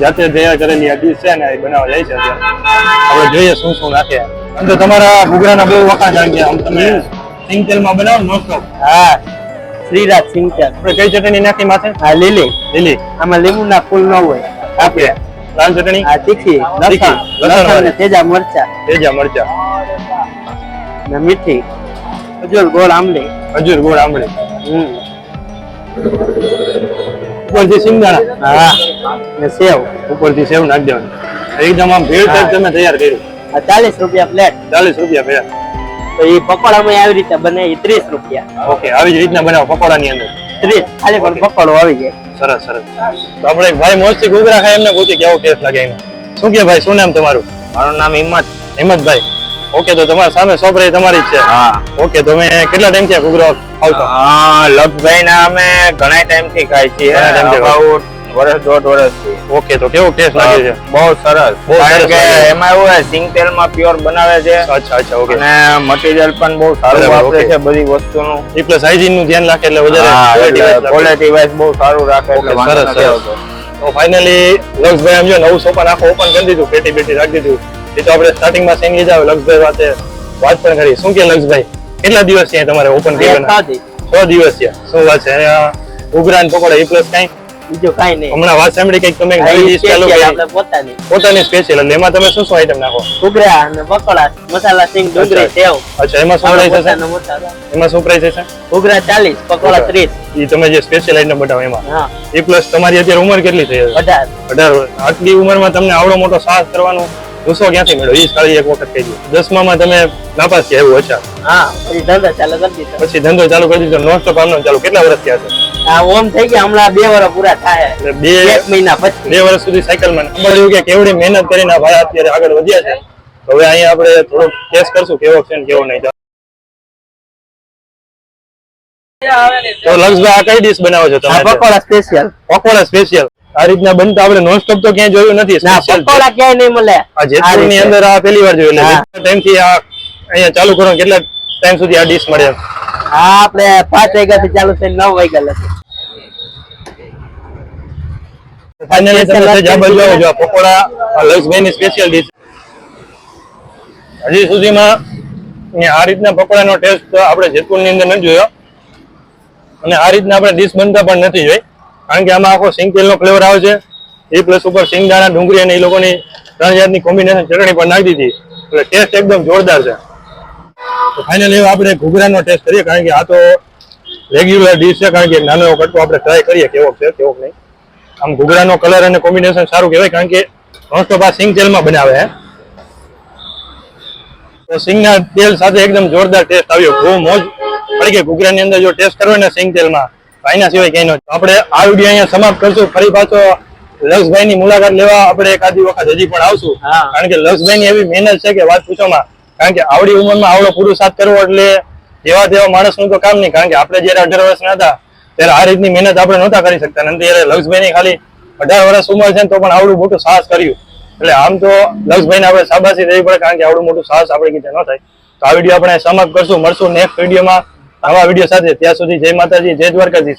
જાતે તૈયાર કરેલી આ ડીશ છે ને એ બનાવવા જાય છે આપણે જોઈએ શું શું નાખે આમ તો તમારા ઘૂઘરાના બહુ વખાણ કારણ કે આમ તમે સિંગતેલમાં બનાવો નોસ્તો હા. શ્રીરાજ સિંગતેલ. આપણે કઈ ચટણી નાખી માથે? હા લીલી. લીલી. આમાં લીંબુના ફૂલ ન હોય. આપીએ લાલ ચટણી? હા તીખી. તીખી, લસણ ને. તેજા મરચા. તેજા મરચા. ને મીઠી. ઉજ્જવલ ગોળ આંબલી. ખજૂર ગોળ આમલી હમ. ઉપરથી સિંગદાણા હા. ને સેવ ઉપરથી સેવ નાખી દેવાની. એકદમ આમ ભેળ ટાઈપ તમે તૈયાર કર્યું. આ ચાલીસ રૂપિયા પ્લેટ ચાલીસ રૂપિયા પ્લેટ તો એ પકોડામાં આવી રીતે બને એ ત્રીસ રૂપિયા. ઓકે આવી જ રીતના બનાવો પકોડાની અંદર. ત્રીસ ખાલી પણ પકોડો આવી જાય. સરસ સરસ. તો આપણે ભાઈ મોજથી ઘૂઘરા ખાય એમને પૂછી કેવો ટેસ્ટ લાગે એનો. શું કે ભાઈ શું નામ તમારું? મારું નામ હિંમત. હિંમતભાઈ. ઓકે તો તમારા સામે શોપ રહી તમારી જ છે. હા. ઓકે તમે કેટલા ટાઈમથી ઘૂઘરો ખાવ છો હા લગભગ ના અમે ઘણા ટાઈમથી ખાઈ છીએ. વર્ષ દોઢ વર્ષથી ઓકે તો કેવો ટેસ્ટ લાગે છે? બહુ સરસ. કારણ કે એમાં એવું હોય સિંગ તેલમાં પ્યોર બનાવે છે. અચ્છા અચ્છા ઓકે અને મટીરિયલ પણ બહુ સારું વાપરે છે બધી વસ્તુનું. એ પ્લસ હાઇજીનનું ધ્યાન રાખે એટલે વધારે. ક્વોલિટી વાઇઝ બહુ સારું રાખે એટલે સરસ, સરસ. તો ફાઇનલી લક્ષભાઈ આમ જો નવું સોફા આખો ઓપન કરી દીધું પેટી પેટી રાખી દીધું. એ તો આપણે સ્ટાર્ટિંગમાં સેની જાવ લક્ષભાઈ વાતે વાત પણ કરી. શું કે લક્ષભાઈ? કેટલા દિવસ છે તમારે ઓપન કર્યું. છ દિવસ છે શું વાત છે? અહીંયા ઉઘરા પકોડા એ પ્લસ કઈ? બીજું કાંઈ નહીં. હમણાં વાત સાંભળી કંઈક તમે નવી ઈ ચાલુ કરી. આપણે પોતાની. પોતાની સ્પેશિયલ એટલે એમાં તમે શું શું આઈટમ નાખો? ઘૂઘરા અને પકોડા મસાલા સિંગ ડુંગળી સેવ. અચ્છા એમાં શું પ્રાઇસ હશે? એમાં શું પ્રાઇસ હશે? ઘૂઘરા ચાલીસ પકોડા Okay. ત્રીસ. એ તમે જે સ્પેશિયલ આઈટમ બતાવો એમાં. હા. એ પ્લસ તમારી અત્યારે ઉંમર કેટલી થઈ છે અઢાર. અઢાર વર્ષ. આટલી ઉંમરમાં તમને આવડો મોટો સાહસ કરવાનો ગુસ્સો ક્યાંથી મળ્યો? એ સાળી એક વખત કહી દો. દસમામાં તમે નાપાસ થયા એવું અચ્છા. હા પછી ધંધો ચાલુ કરી દીધો. પછી ધંધો ચાલુ કરી દીધો નોન સ્ટોપ આમનો ચાલુ. કેટલા વર્ષ થયા છે? ઓમ થઈ ગયા હમણાં બે વર્ષ પૂરા થાય. બે એક મહિના પછી. બે વર્ષ સુધી સાયકલમાં ખબર કે કેવડી મહેનત કરીને ભાઈ અત્યારે આગળ વધ્યા છે. હવે અહીંયા આપણે થોડો ટેસ્ટ કરશું કેવો છે ને કેવો નહીં. તો લક્ષભાઈ આ કઈ ડીશ બનાવો છો તમે પકોડા સ્પેશિયલ પકોડા સ્પેશિયલ આ રીતના બનતા આપણે નોન સ્ટોપ તો ક્યાંય જોયું નથી પકોડા ક્યાંય નહીં મળે. આ જેતપુરની અંદર આ પહેલી વાર જોયું એટલે ટાઈમથી આ અહીંયા ચાલુ કરો કેટલા ટાઈમ સુધી આ ડીશ મળે? હા આપણે પાંચ વાગ્યા થી ચાલુ થઈ નવ વાગ્યા લગી. ફાઇનલી તમે સહેજ આ બાજુ આવો જો આ પકોડા આ લક્ષભાઈ ની સ્પેશિયલ ડીશ હજી સુધીમાં આ રીતના પકોડાનો ટેસ્ટ આપણે જેતપુરની અંદર નથી જોયો. અને આ રીતના આપણે ડીશ બનતા પણ નથી જોઈ. કારણ કે આમાં આખો સિંગ તેલનો ફ્લેવર આવે છે. એ પ્લસ ઉપર સિંગદાણા ડુંગળી અને એ લોકોની ત્રણ જાતની કોમ્બિનેશન ચટણી પણ નાખી દીધી. એટલે ટેસ્ટ એકદમ જોરદાર છે. ફાઇનલી આપણે ઘૂઘરાનો ટેસ્ટ કરીએ કારણ કે આ તો રેગ્યુલર ડીશ છે કારણ કે નાનો એવો કટકો આપણે ટ્રાય કરીએ કેવો છે કેવો નહીં. આમ ઘૂઘરાનો કલર અને કોમ્બિનેશન સારું કહેવાય કારણ કે મોસ્ટ ઓફ આ સિંગ તેલમાં બનાવે હે. તો સિંગના તેલ સાથે એકદમ જોરદાર ટેસ્ટ આવ્યો. બહુ મોજ પડી કે ઘૂઘરાની અંદર જો ટેસ્ટ કરવો ને સિંગ તેલમાં ફાઇના સિવાય ક્યાંય ન આપણે આ વીડિયો અહીંયા સમાપ્ત કરશું. ફરી પાછો લક્ષભાઈ ની મુલાકાત લેવા આપણે એકાદી વખત હજી પણ આવશું. કારણ કે લક્ષભાઈની એવી મહેનત છે કે વાત પૂછોમાં કારણ કે આવડી ઉંમરમાં આવડો પુરુષાર્થ કરવો એટલે જેવા તેવા માણસનું તો કામ નહીં. કારણ કે આપણે જયારે અઢાર વર્ષના હતા, ત્યારે આ રીતની મહેનત આપણે નહોતા કરી શકતા. અને ત્યારે લક્ષભાઈની ખાલી અઢાર વર્ષ ઉંમર છે તો પણ આવડું મોટું સાહસ કર્યું. એટલે આમ તો લક્ષભાઈને આપણે શાબાશી દેવી પડે, કારણ કે આવડું મોટું સાહસ આપણે કીધે ન થાય. તો આ વીડિયો આપણે સમાપ્ત કરશું. મળશું નેક્સ્ટ વિડીયોમાં. આવા વીડિયો સાથે ત્યાં સુધી જય માતાજી, જય દ્વારકાધીશ.